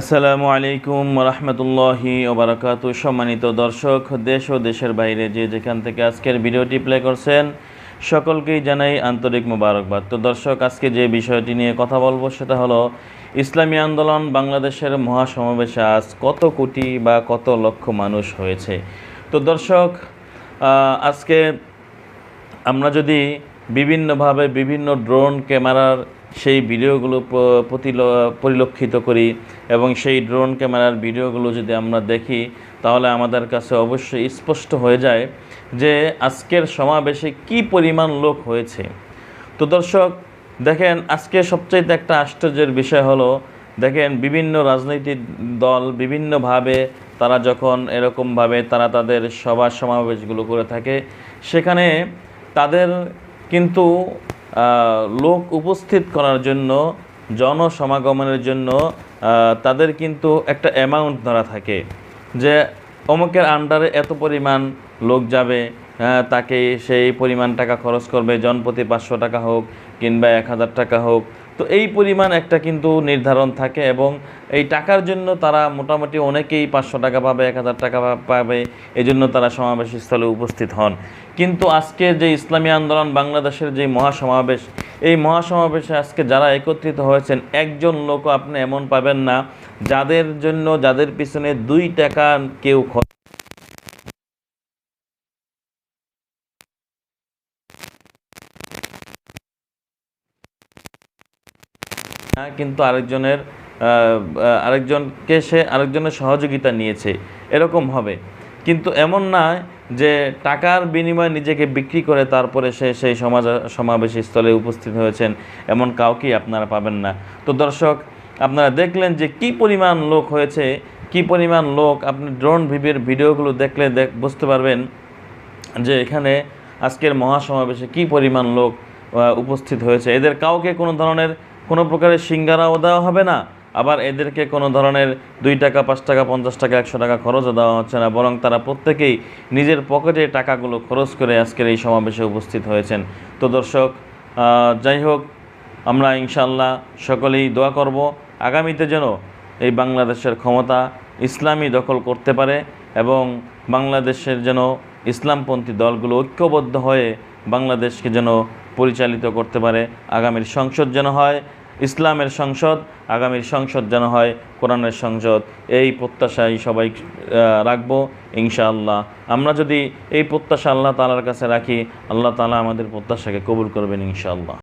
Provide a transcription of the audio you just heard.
আসসালামু আলাইকুম রহমতুল্লাহি ওবরাকাতু। সম্মানিত দর্শক, দেশ ও দেশের বাইরে যে যেখান থেকে আজকের ভিডিওটি প্লে করছেন, সকলকেই জানাই আন্তরিক মোবারকবাদ। তো দর্শক, আজকে যে বিষয়টি নিয়ে কথা বলব সেটা হলো, ইসলামী আন্দোলন বাংলাদেশের মহাসমাবেশে আজ কত কোটি বা কত লক্ষ মানুষ হয়েছে? তো দর্শক আজকে আমরা যদি বিভিন্নভাবে বিভিন্ন ড্রোন, ক্যামেরার সেই ভিডিওগুলো পরিলক্ষিত করি এবং সেই ড্রোন ক্যামেরার ভিডিওগুলো যদি আমরা দেখি, তাহলে আমাদের কাছে অবশ্যই স্পষ্ট হয়ে যায় যে আজকের সমাবেশে কি পরিমাণ লোক হয়েছে। তো দর্শক, দেখেন, আজকে সবচাইতে একটা আশ্চর্যের বিষয় হলো, দেখেন, বিভিন্ন রাজনৈতিক দল বিভিন্নভাবে তারা যখন এরকমভাবে তারা তাদের সভা সমাবেশগুলো করে থাকে, সেখানে তাদের কিন্তু লোক উপস্থিত করার জন্য জনসমাগমনের জন্য তাদের কিন্তু একটা অ্যামাউন্ট ধরা থাকে যে অমুকের আন্ডারে এত পরিমাণ লোক যাবে হ্যাঁ, তাকে সেই পরিমাণ টাকা খরচ করবে জনপ্রতি পাঁচশো টাকা হোক কিংবা এক হাজার টাকা হোক। তো এই পরিমাণ একটা কিন্তু নির্ধারণ থাকে এবং এই টাকার জন্য তারা মোটামুটি অনেকেই পাঁচশো টাকা পাবে, এক হাজার টাকা পাবে এই জন্য তারা সমাবেশ স্থলে উপস্থিত হন। কিন্তু আজকে যে ইসলামী আন্দোলন, বাংলাদেশের যে মহাসমাবেশ, এই মহাসমাবেশে আজকে যারা একত্রিত হয়েছেন, একজন লোকও আপনি এমন পাবেন না, যাদের জন্য, যাদের পিছনে দুই টাকা কেউ খরচ না, কিন্তু আরেকজনের আরেকজনকে সে, আরেকজনের সহযোগিতা নিয়েছে, এরকম হবে। কিন্তু এমন না যে টাকার বিনিময়ে নিজেকে বিক্রি করে তারপরে সে সেই সমাজ, সমাবেশ স্থলে উপস্থিত হয়েছেন, এমন কাউকেই আপনারা পাবেন না। তো দর্শক, আপনারা দেখলেন যে কি পরিমাণ লোক হয়েছে, কি পরিমাণ লোক, আপনি ড্রোন ভিভির ভিডিওগুলো দেখলে দেখ, বুঝতে পারবেন যে এখানে আজকের মহাসমাবেশে কি পরিমাণ লোক উপস্থিত হয়েছে। এদের কাউকে কোনো ধরনের কোনো প্রকারের সিঙ্গারাও দেওয়া হবে না। আবার এদেরকে কোনো ধরনের দুই টাকা, পাঁচ টাকা, পঞ্চাশ টাকা, একশো টাকা খরচও দেওয়া হচ্ছে না। বরং তারা প্রত্যেকেই নিজের পকেটে টাকাগুলো খরচ করে আজকের এই সমাবেশে উপস্থিত হয়েছেন। তো দর্শক যাই হোক, আমরা ইনশাল্লাহ সকলেই দোয়া করব, আগামীতে যেন এই বাংলাদেশের ক্ষমতা ইসলামী দখল করতে পারে এবং বাংলাদেশের যেন ইসলামপন্থী দলগুলো ঐক্যবদ্ধ হয়ে বাংলাদেশকে যেন পরিচালিত করতে পারে। আগামীর সংসদ যেন হয় ইসলামের সংসদ, আগামীর সংসদ যেন হয়, কোরআনের সংসদ। এই প্রত্যাশাই সবাই রাখব, ইনশাআল্লাহ। আমরা যদি এই প্রত্যাশা আল্লাহ তালার কাছে রাখি, আল্লাহ তালা আমাদের প্রত্যাশাকে কবুল করবেন, ইনশাআল্লাহ।